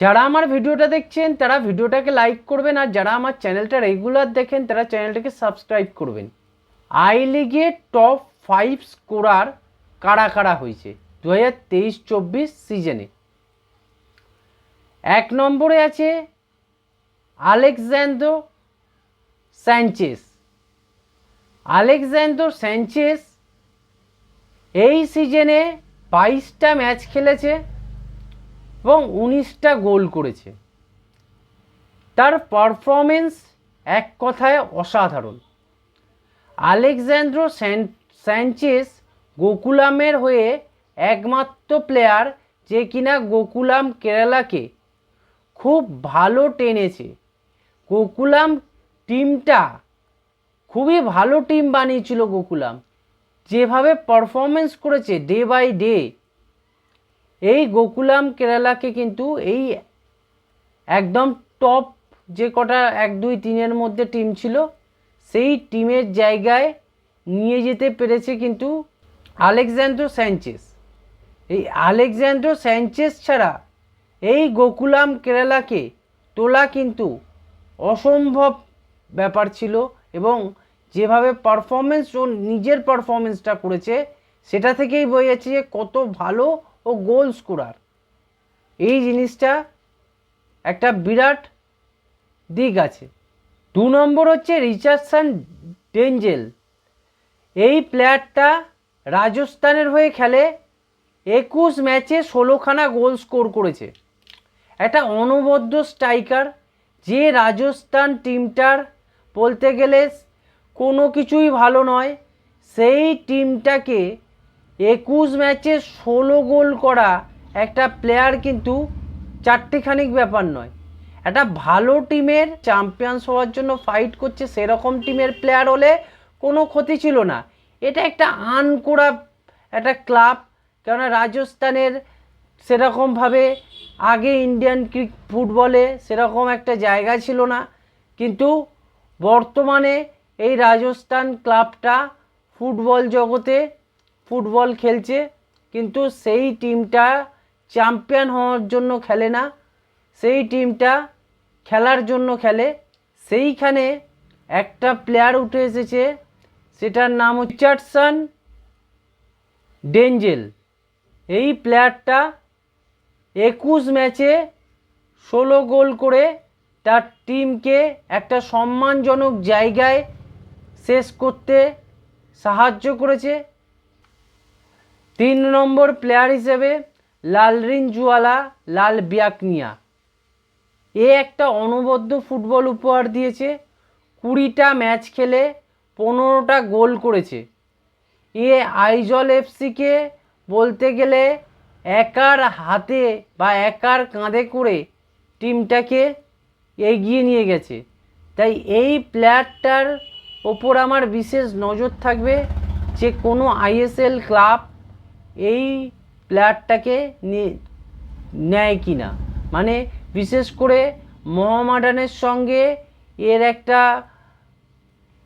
যারা আমার ভিডিওটা দেখছেন, তারা ভিডিওটাকে লাইক করবেন আর যারা আমার চ্যানেলটা রেগুলার দেখেন, তারা চ্যানেলটাকে সাবস্ক্রাইব করবেন। আই লিগে টপ ফাইভ স্কোরার কারা কারা হয়েছে? দু হাজার তেইশ, চব্বিশ সিজনে এক নম্বরে আছে আলেকজান্ডো স্যাঞ্চেস আলেকজান্ডো স্যাঞ্চেস এই সিজনে বাইশটা ম্যাচ খেলেছে। এবং উনিশটা গোল করেছে। তার পারফরমেন্স এক কথায় অসাধারণ। আলেকজান্ড্রো স্যাঞ্চেস গোকুলামের হয়ে একমাত্র প্লেয়ার যে কিনা গোকুলাম কেরালাকে খুব ভালো টেনেছে। গোকুলাম টিমটা খুবই ভালো টিম বানিয়েছিল গোকুলাম। যেভাবে পারফরমেন্স করেছে ডে বাই ডে এই গোকুলাম কেরালাকে কিন্তু এই একদম টপ যে কটা এক, দুই, তিনের মধ্যে টিম ছিল, সেই টিমের জায়গায় নিয়ে যেতে পেরেছে কিন্তু আলেকজান্ড্রো স্যাঞ্চেস এই আলেকজান্ড্রো স্যাঞ্চেস ছাড়া এই গোকুলাম কেরালাকে তোলা কিন্তু অসম্ভব ব্যাপার ছিল এবং যেভাবে পারফরমেন্স ও নিজের পারফরমেন্সটা করেছে, সেটা থেকেই বোঝা যাচ্ছে যে কত ভালো ও গোল স্কোরার। এই জিনিসটা একটা বিরাট দিক আছে। দু নম্বর হচ্ছে রিচার্ডসন ডেঞ্জেল। এই প্লেয়ারটা রাজস্থানের হয়ে খেলে একুশ ম্যাচে ষোলোখানা গোল স্কোর করেছে। একটা অনবদ্য স্ট্রাইকার যে রাজস্থান টিমটার বলতে গেলে কোনো কিছুই ভালো নয়, সেই টিমটাকে একুশ ম্যাচে ষোলো গোল করা একটা প্লেয়ার কিন্তু চারটিখানিক ব্যাপার নয়। একটা ভালো টিমের চ্যাম্পিয়ন্স হওয়ার জন্য ফাইট করছে সেরকম টিমের প্লেয়ার হলে কোনো ক্ষতি ছিল না। এটা একটা আন করা একটা ক্লাব কেননা রাজস্থানের সেরকমভাবে আগে ইন্ডিয়ান ক্রিক ফুটবলে সেরকম একটা জায়গা ছিল না। কিন্তু বর্তমানে এই রাজস্থান ক্লাবটা ফুটবল জগতে ফুটবল খেলছে, কিন্তু সেই টিমটা চ্যাম্পিয়ন হওয়ার জন্য খেলে না। সেই টিমটা খেলার জন্য খেলে। সেইখানে একটা প্লেয়ার উঠে এসেছে, সেটার নাম রিচার্ডসন ডেঞ্জেল। এই প্লেয়ারটা একুশ ম্যাচে ষোলো গোল করে তার টিমকে একটা সম্মানজনক জায়গায় শেষ করতে সাহায্য করেছে। তিন নম্বর প্লেয়ার হিসেবে লালরিন জুয়ালা লাল বিয়াকনিয়া। এ একটা অনবদ্য ফুটবল উপহার দিয়েছে, কুড়িটা ম্যাচ খেলে পনেরোটা গোল করেছে। এ আইজল এফসিকে বলতে গেলে একার হাতে বা একার কাঁধে করে টিমটাকে এগিয়ে নিয়ে গেছে। তাই এই প্লেয়ারটার ওপর আমার বিশেষ নজর থাকবে যে কোনো আইএসএল ক্লাব এই প্লেয়ারটাকে নেয় কি না মানে বিশেষ করে মহামাডানের সঙ্গে এর একটা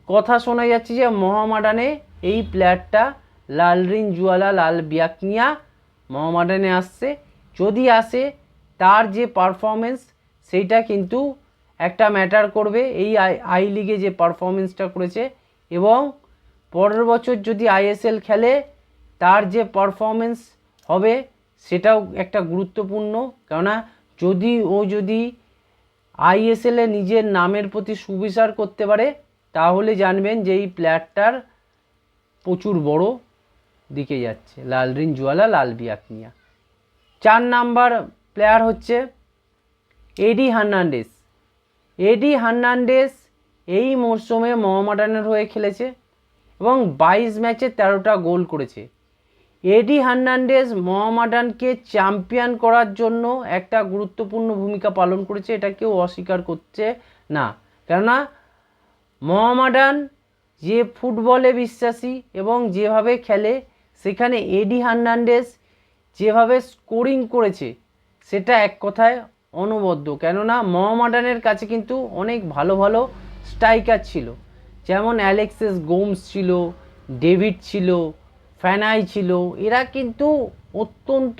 কথা শোনা যাচ্ছে যে মহামাডানে এই প্লেয়ারটা লালরিন জুয়ালা, লাল বিয়াকনিয়া মহামাডানে আসছে। যদি আসে, তার যে পারফরমেন্স সেইটা কিন্তু একটা ম্যাটার করবে এই আই আই লিগে যে পারফরমেন্সটা করেছে। এবং পরের বছর যদি আইএসএল খেলে তার যে পারফরমেন্স হবে সেটাও একটা গুরুত্বপূর্ণ। কেননা যদি ও যদি আইএসএলে নিজের নামের প্রতি সুবিচার করতে পারে, তাহলে জানবেন যে এই প্লেয়ারটার প্রচুর বড় দিকে যাচ্ছে। লালরিন জুয়ালা, লাল বিয়াকনিয়া। চার নাম্বার প্লেয়ার হচ্ছে এডি হার্নান্ডেস এডি হার্নান্ডেস এই মরশুমে মোহামেডানের হয়ে খেলেছে এবং বাইশ ম্যাচে তেরোটা গোল করেছে। এডি হার্নান্ডেজ মহামাডানকে চ্যাম্পিয়ন করার জন্য একটা গুরুত্বপূর্ণ ভূমিকা পালন করেছে, এটা কেউ অস্বীকার করছে না। কেননা মহামাডান যে ফুটবলে বিশ্বাসী এবং যেভাবে খেলে, সেখানে এডি হার্নান্ডেজ যেভাবে স্কোরিং করেছে, সেটা এক কথায় অনবদ্য। কেননা মহামাডানের কাছে কিন্তু অনেক ভালো ভালো স্ট্রাইকার ছিল। যেমন অ্যালেক্সেস গোমস ছিল, ডেভিড ছিল ফ্যানাই ছিল। এরা কিন্তু অত্যন্ত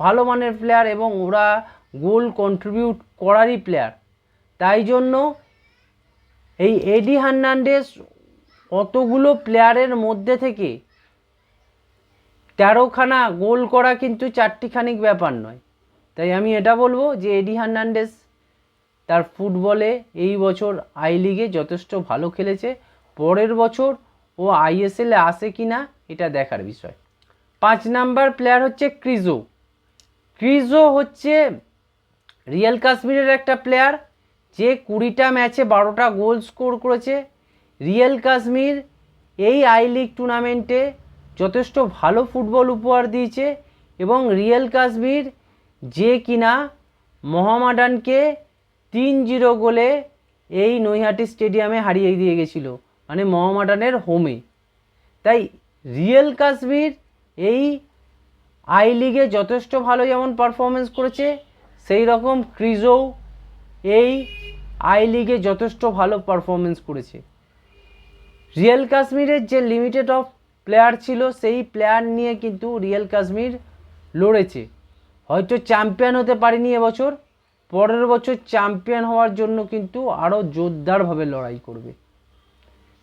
ভালো মানের প্লেয়ার এবং ওরা গোল কন্ট্রিবিউট করারই প্লেয়ার তাই জন্য এই এডি হার্নান্ডেস অতগুলো প্লেয়ারের মধ্যে থেকে তেরোখানা গোল করা কিন্তু চারটিখানিক ব্যাপার নয়। তাই আমি এটা বলব যে এডি হার্নান্ডেস তার ফুটবলে এই বছর আই লিগে যথেষ্ট ভালো খেলেছে। পরের বছর ও আইএসএলে আসে কি না এটা দেখার বিষয়। পাঁচ নাম্বার প্লেয়ার হচ্ছে ক্রিজো। ক্রিজো হচ্ছে রিয়েল কাশ্মীরের একটা প্লেয়ার যে কুড়িটা ম্যাচে বারোটা গোল স্কোর করেছে। রিয়েল কাশ্মীর এই আই লিগ টুর্নামেন্টে যথেষ্ট ভালো ফুটবল উপহার দিয়েছে এবং রিয়েল কাশ্মীর যে কিনা মোহামেডানকে তিন জিরো গোলে এই নৈহাটি স্টেডিয়ামে হারিয়ে দিয়ে গেছিল। মানে মোহামেডানের হোমে তাই রিয়েল কাশ্মীর এই আই লিগে যথেষ্ট ভালো যেমন পারফরমেন্স করেছে, সেই রকম ক্রিজও এই আই লিগে যথেষ্ট ভালো পারফরমেন্স করেছে। রিয়েল কাশ্মীরের যে লিমিটেড অফ প্লেয়ার ছিল, সেই প্লেয়ার নিয়ে কিন্তু রিয়েল কাশ্মীর লড়েছে। হয়তো চ্যাম্পিয়ন হতে পারেনি এবছর, পরের বছর চ্যাম্পিয়ন হওয়ার জন্য কিন্তু আরও জোরদারভাবে লড়াই করবে।